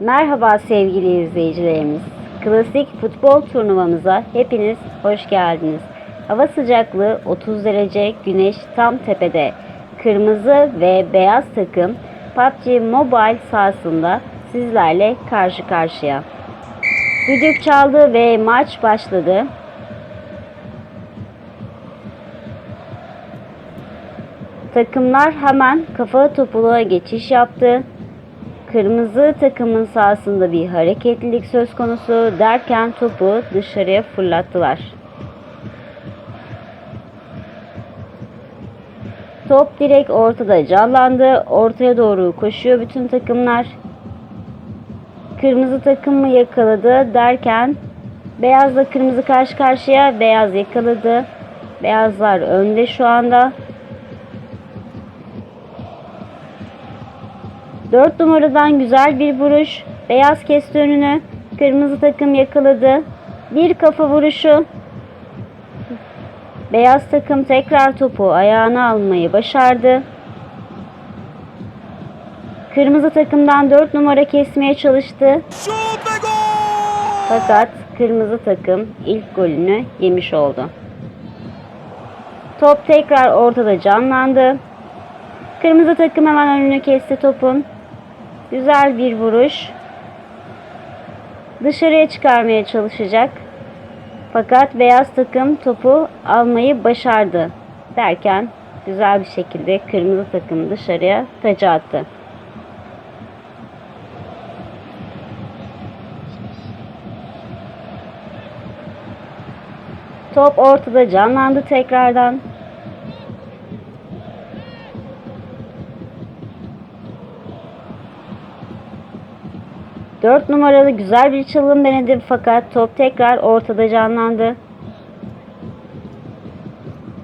Merhaba sevgili izleyicilerimiz. Klasik futbol turnuvamıza hepiniz hoş geldiniz. Hava sıcaklığı 30 derece, güneş tam tepede. Kırmızı ve beyaz takım PUBG Mobile sahasında sizlerle karşı karşıya. Düdük çaldı ve maç başladı. Takımlar hemen kafa topuluğa geçiş yaptı. Kırmızı takımın sahasında bir hareketlilik söz konusu derken topu dışarıya fırlattılar. Top direkt ortada canlandı. Ortaya doğru koşuyor bütün takımlar. Kırmızı takımı yakaladı derken beyazla kırmızı karşı karşıya beyaz yakaladı. Beyazlar önde şu anda. 4 numaradan güzel bir vuruş. Beyaz kesti önünü. Kırmızı takım yakaladı. Bir kafa vuruşu. Beyaz takım tekrar topu ayağına almayı başardı. Kırmızı takımdan 4 numara kesmeye çalıştı. Fakat kırmızı takım ilk golünü yemiş oldu. Top tekrar ortada canlandı. Kırmızı takım hemen önünü kesti topun. Güzel bir vuruş. Dışarıya çıkarmaya çalışacak. Fakat beyaz takım topu almayı başardı. Derken güzel bir şekilde kırmızı takım dışarıya taca attı. Top ortada canlandı tekrardan. Dört numaralı güzel bir çalım denedi fakat top tekrar ortada canlandı.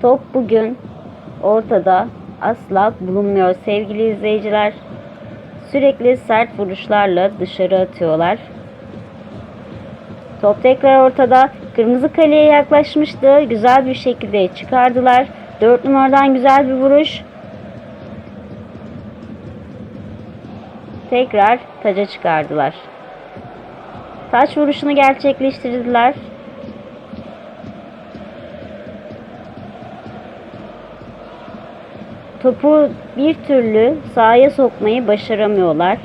Top bugün ortada asla bulunmuyor sevgili izleyiciler. Sürekli sert vuruşlarla dışarı atıyorlar. Top tekrar ortada. Kırmızı kaleye yaklaşmıştı. Güzel bir şekilde çıkardılar. 4 numaradan güzel bir vuruş. Tekrar taca çıkardılar. Taç vuruşunu gerçekleştirdiler. Topu bir türlü sahaya sokmayı başaramıyorlar.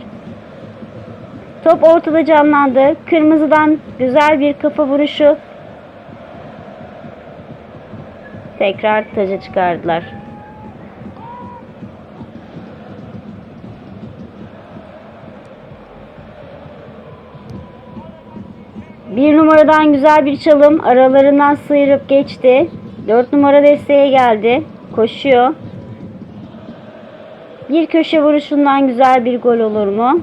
Top ortada canlandı. Kırmızıdan güzel bir kafa vuruşu. Tekrar taca çıkardılar. Bir numaradan güzel bir çalım aralarından sıyırıp geçti. Dört numara desteğe geldi. Koşuyor. Bir köşe vuruşundan güzel bir gol olur mu?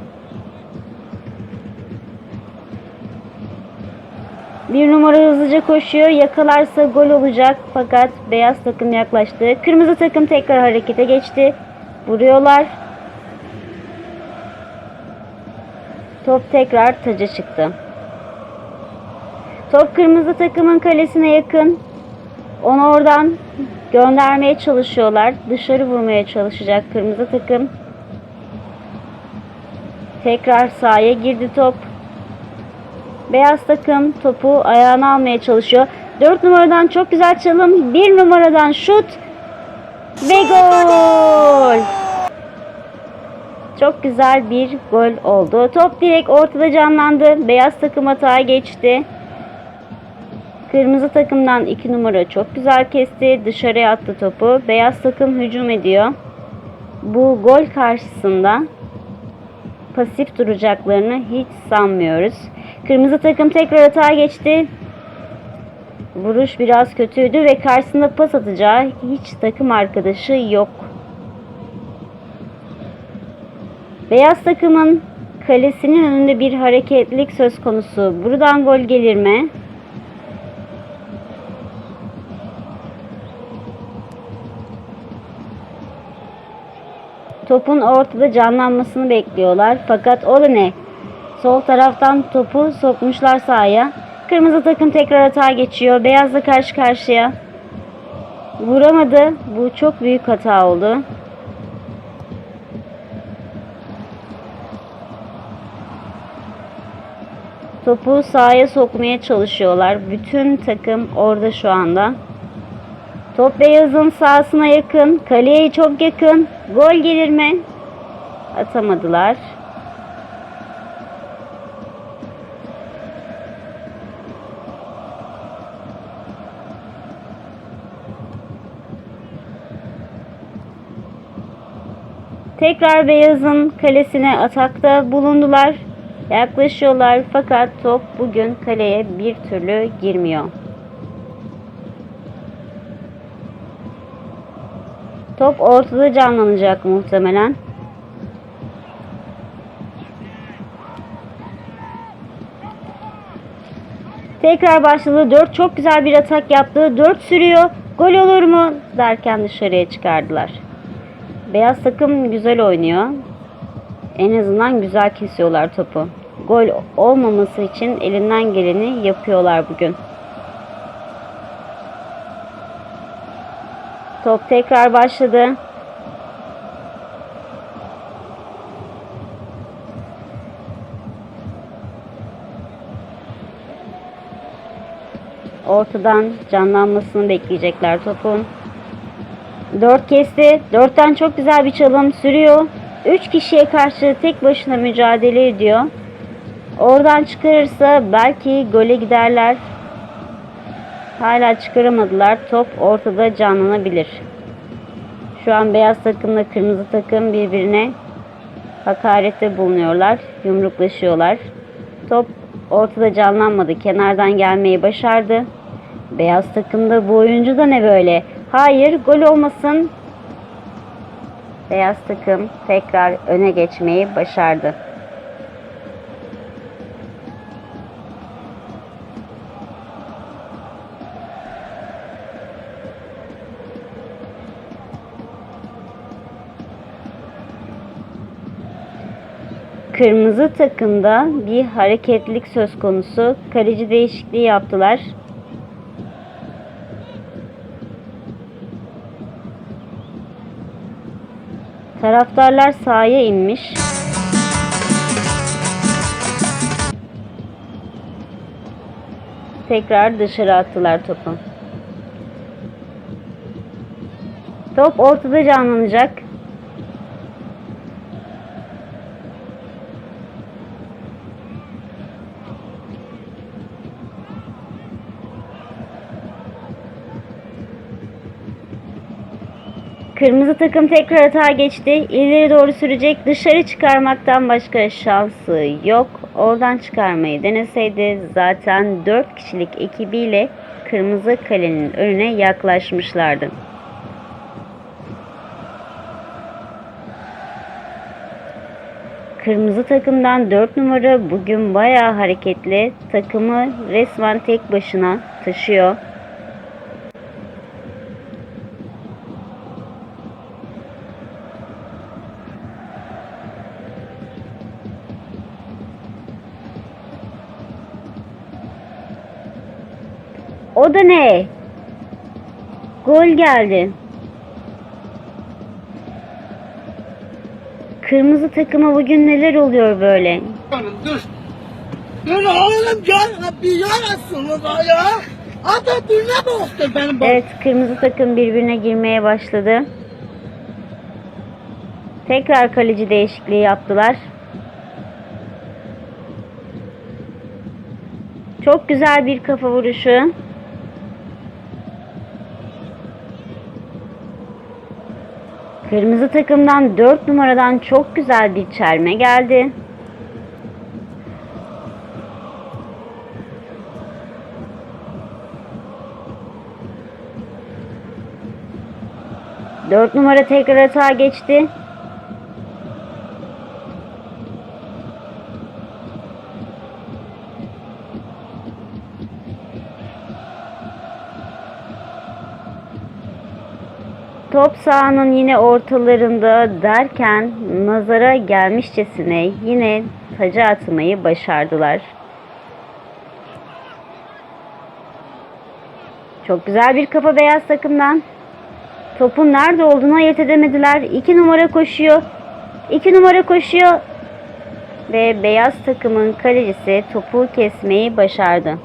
Bir numara hızlıca koşuyor. Yakalarsa gol olacak. Fakat beyaz takım yaklaştı. Kırmızı takım tekrar harekete geçti. Vuruyorlar. Top tekrar taca çıktı. Top kırmızı takımın kalesine yakın. Onu oradan göndermeye çalışıyorlar. Dışarı vurmaya çalışacak kırmızı takım. Tekrar sahaya girdi top. Beyaz takım topu ayağına almaya çalışıyor. 4 numaradan çok güzel çalım. 1 numaradan şut. Ve gol. Çok güzel bir gol oldu. Top direkt ortada canlandı. Beyaz takım hata geçti. Kırmızı takımdan 2 numara çok güzel kesti. Dışarıya attı topu. Beyaz takım hücum ediyor. Bu gol karşısında pasif duracaklarını hiç sanmıyoruz. Kırmızı takım tekrar hata geçti. Vuruş biraz kötüydü ve karşısında pas atacağı hiç takım arkadaşı yok. Beyaz takımın kalesinin önünde bir hareketlilik söz konusu. Buradan gol gelir mi? Topun ortada canlanmasını bekliyorlar. Fakat o da ne? Sol taraftan topu sokmuşlar sahaya. Kırmızı takım tekrar hata geçiyor. Beyazla karşı karşıya. Vuramadı. Bu çok büyük hata oldu. Topu sahaya sokmaya çalışıyorlar. Bütün takım orada şu anda. Top Beyaz'ın sahasına yakın. Kaleye çok yakın. Gol gelir mi? Atamadılar. Tekrar Beyaz'ın kalesine atakta bulundular. Yaklaşıyorlar fakat top bugün kaleye bir türlü girmiyor. Top ortada canlanacak muhtemelen. Tekrar başladı. 4 çok güzel bir atak yaptı. 4 sürüyor. Gol olur mu derken dışarıya çıkardılar. Beyaz takım güzel oynuyor. En azından güzel kesiyorlar topu. Gol olmaması için elinden geleni yapıyorlar bugün. Top tekrar başladı. Ortadan canlanmasını bekleyecekler topun. 4 kesti. 4'ten çok güzel bir çalım sürüyor. 3 kişiye karşı tek başına mücadele ediyor. Oradan çıkarırsa belki gole giderler. Hala çıkaramadılar. Top ortada canlanabilir. Şu an beyaz takımla kırmızı takım birbirine hakarette bulunuyorlar. Yumruklaşıyorlar. Top ortada canlanmadı. Kenardan gelmeyi başardı. Beyaz takımda bu oyuncu da ne böyle? Hayır gol olmasın. Beyaz takım tekrar öne geçmeyi başardı. Kırmızı takımda bir hareketlilik söz konusu. Kaleci değişikliği yaptılar. Taraftarlar sahaya inmiş. Tekrar dışarı attılar topu. Top ortada canlanacak. Kırmızı takım tekrar hata geçti. İleri doğru sürecek. Dışarı çıkarmaktan başka şansı yok. Oradan çıkarmayı deneseydi zaten 4 kişilik ekibiyle kırmızı kalenin önüne yaklaşmışlardı. Kırmızı takımdan 4 numara bugün bayağı hareketli. Takımı resmen tek başına taşıyor. O da ne? Gol geldi. Kırmızı takıma bugün neler oluyor böyle? Dur. Dur oğlum gel bir yarasın da ya. Ada birine bastı benim. Evet, kırmızı takım birbirine girmeye başladı. Tekrar kaleci değişikliği yaptılar. Çok güzel bir kafa vuruşu. Kırmızı takımdan 4 numaradan çok güzel bir çelme geldi. Dört numara tekrar hata geçti. Top sahanın yine ortalarında derken nazara gelmişçesine yine taca atmayı başardılar. Çok güzel bir kafa beyaz takımdan. Topun nerede olduğunu ayırt edemediler. İki numara koşuyor. İki numara koşuyor. ve beyaz takımın kalecisi topu kesmeyi başardı.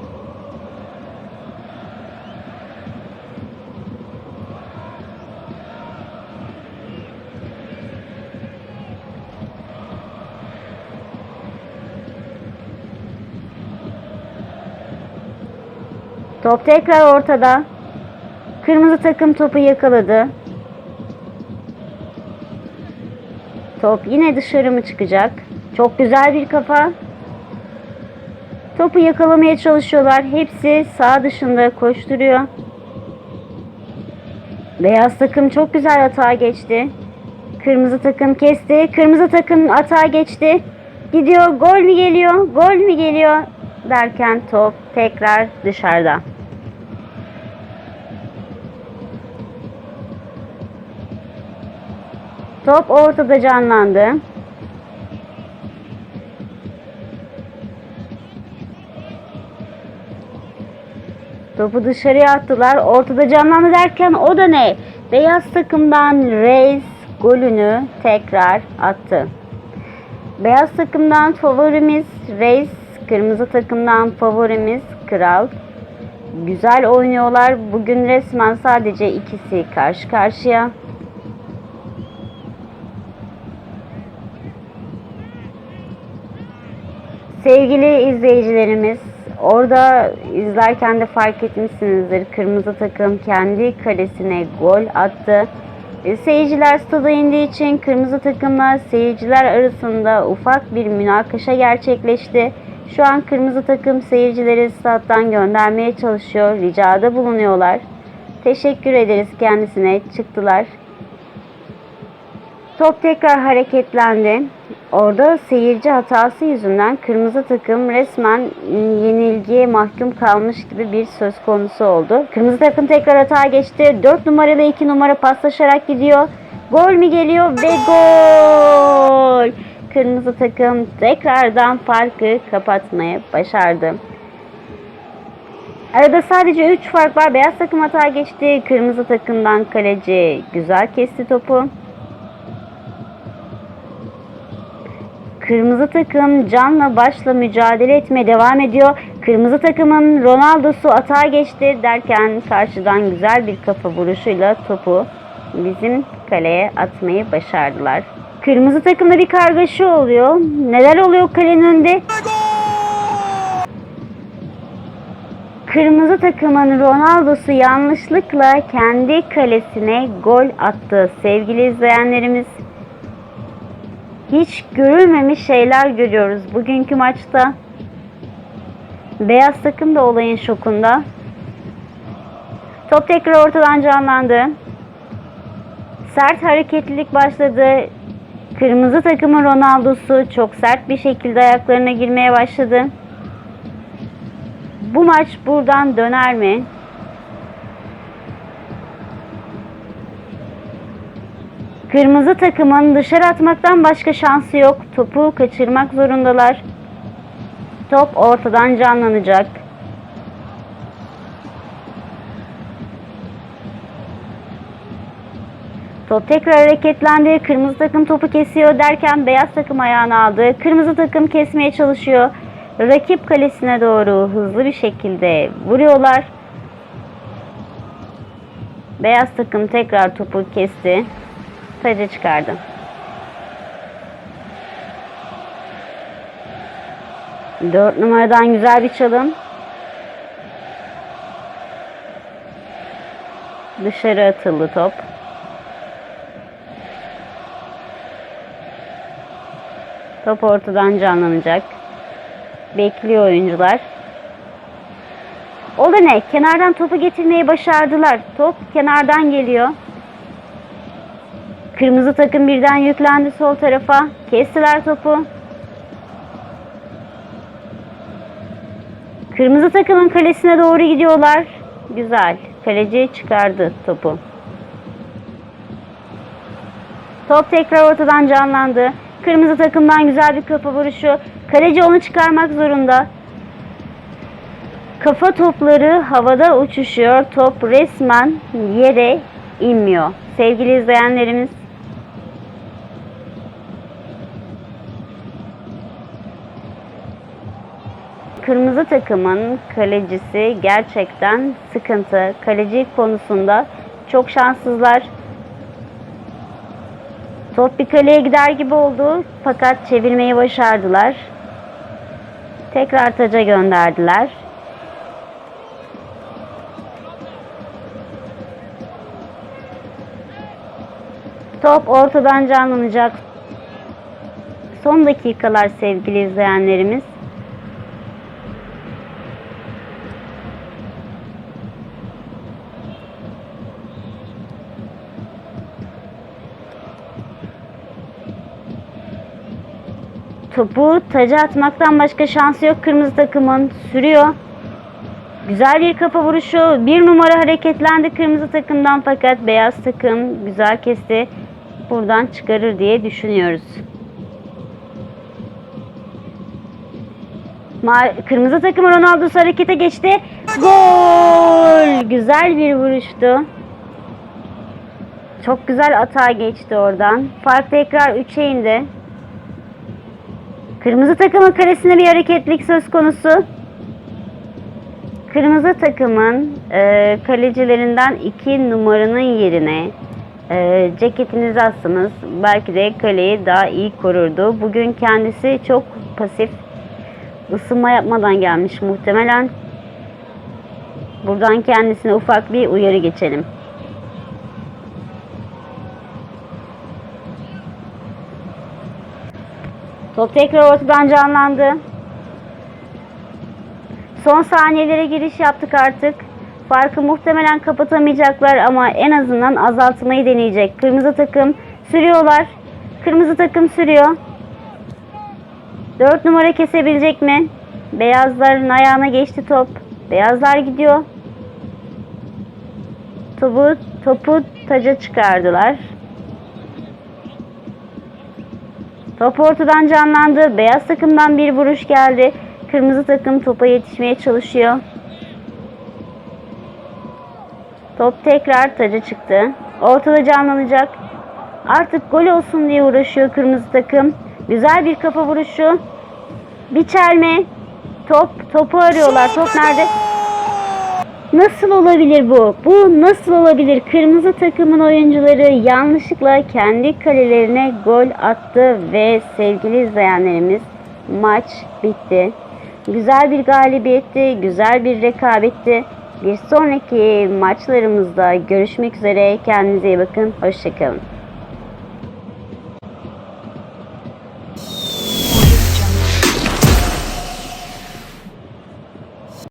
Top tekrar ortada. Kırmızı takım topu yakaladı. Top yine dışarı mı çıkacak? Çok güzel bir kafa. Topu yakalamaya çalışıyorlar. Hepsi sağ dışında koşturuyor. Beyaz takım çok güzel hata geçti. Kırmızı takım kesti. Kırmızı takım hata geçti. Gidiyor. Gol mü geliyor? Gol mü geliyor? Derken top tekrar dışarıda. Top ortada canlandı. Topu dışarıya attılar. Ortada canlandı derken o da ne? Beyaz takımdan Reis golünü tekrar attı. Beyaz takımdan favorimiz Reis, kırmızı takımdan favorimiz Kral. Güzel oynuyorlar. Bugün resmen sadece ikisi karşı karşıya. Sevgili izleyicilerimiz, orada izlerken de fark etmişsinizdir. Kırmızı takım kendi kalesine gol attı. E, Seyirciler stada indiği için kırmızı takımla seyirciler arasında ufak bir münakaşa gerçekleşti. Şu an kırmızı takım seyircileri stat'tan göndermeye çalışıyor, ricada bulunuyorlar. Teşekkür ederiz kendisine, çıktılar. Top tekrar hareketlendi. Orada seyirci hatası yüzünden kırmızı takım resmen yenilgiye mahkum kalmış gibi bir söz konusu oldu. Kırmızı takım tekrar hata geçti. 4 numaralı 2 numara paslaşarak gidiyor. Gol mü geliyor ve gol! Kırmızı takım tekrardan farkı kapatmayı başardı. Arada sadece 3 fark var. Beyaz takım hata geçti. Kırmızı takımdan kaleci güzel kesti topu. Kırmızı takım canla başla mücadele etmeye devam ediyor. Kırmızı takımın Ronaldo'su atağa geçti derken karşıdan güzel bir kafa vuruşuyla topu bizim kaleye atmayı başardılar. Kırmızı takımda bir kargaşa oluyor. Neler oluyor kalenin önünde? Kırmızı takımın Ronaldo'su yanlışlıkla kendi kalesine gol attı. Sevgili izleyenlerimiz hiç görülmemiş şeyler görüyoruz bugünkü maçta. Beyaz takım da olayın şokunda. Top tekrar ortadan canlandı. Sert hareketlilik başladı. Kırmızı takımın Ronaldo'su çok sert bir şekilde ayaklarına girmeye başladı. Bu maç buradan döner mi? Kırmızı takımın dışarı atmaktan başka şansı yok. Topu kaçırmak zorundalar. Top ortadan canlanacak. Top tekrar hareketlendi. Kırmızı takım topu kesiyor derken beyaz takım ayağını aldı. Kırmızı takım kesmeye çalışıyor. Rakip kalesine doğru hızlı bir şekilde vuruyorlar. Beyaz takım tekrar topu kesti. Taca çıkardı. Dört numaradan güzel bir çalım. Dışarı atıldı top. Top ortadan canlanacak. Bekliyor oyuncular. O da ne? Kenardan topu getirmeyi başardılar. Top kenardan geliyor. Kırmızı takım birden yüklendi sol tarafa. Kestiler topu. Kırmızı takımın kalesine doğru gidiyorlar. Güzel. Kaleci çıkardı topu. Top tekrar ortadan canlandı. Kırmızı takımdan güzel bir kafa vuruşu. Kaleci onu çıkarmak zorunda. Kafa topları havada uçuşuyor. Top resmen yere inmiyor. Sevgili izleyenlerimiz kırmızı takımın kalecisi gerçekten sıkıntı. Kaleci konusunda çok şanssızlar. Top bir kaleye gider gibi oldu fakat çevirmeyi başardılar. Tekrar taca gönderdiler. Top ortadan canlanacak. Son dakikalar sevgili izleyenlerimiz. Topu taca atmaktan başka şansı yok kırmızı takımın. Sürüyor. Güzel bir kafa vuruşu. Bir numara hareketlendi kırmızı takımdan fakat beyaz takım güzel kesti. Buradan çıkarır diye düşünüyoruz. Kırmızı takım Ronaldo'su harekete geçti. Gol! Güzel bir vuruştu. Çok güzel atağa geçti oradan. Fark tekrar 3'e indi. Kırmızı takımın karesinde bir hareketlik söz konusu. Kırmızı takımın e, kalecilerinden iki numaranın yerine e, ceketinizi assanız belki de kaleyi daha iyi korurdu. Bugün kendisi çok pasif ısınma yapmadan gelmiş muhtemelen. Buradan kendisine ufak bir uyarı geçelim. Top tekrar ortadan canlandı. Son saniyelere giriş yaptık artık. Farkı muhtemelen kapatamayacaklar ama en azından azaltmayı deneyecek. Kırmızı takım sürüyorlar. Kırmızı takım sürüyor. 4 numara kesebilecek mi? Beyazların ayağına geçti top. Beyazlar gidiyor. Topu, topu taca çıkardılar. Top ortadan canlandı. Beyaz takımdan bir vuruş geldi. Kırmızı takım topa yetişmeye çalışıyor. Top tekrar taca çıktı. Ortada canlanacak. Artık gol olsun diye uğraşıyor kırmızı takım. Güzel bir kafa vuruşu. Bir çelme. Top, topu arıyorlar. Top nerede? Nasıl olabilir bu? Bu nasıl olabilir? Kırmızı takımın oyuncuları yanlışlıkla kendi kalelerine gol attı ve sevgili izleyenlerimiz maç bitti. Güzel bir galibiyetti, güzel bir rekabetti. Bir sonraki maçlarımızda görüşmek üzere. Kendinize iyi bakın. Hoşçakalın.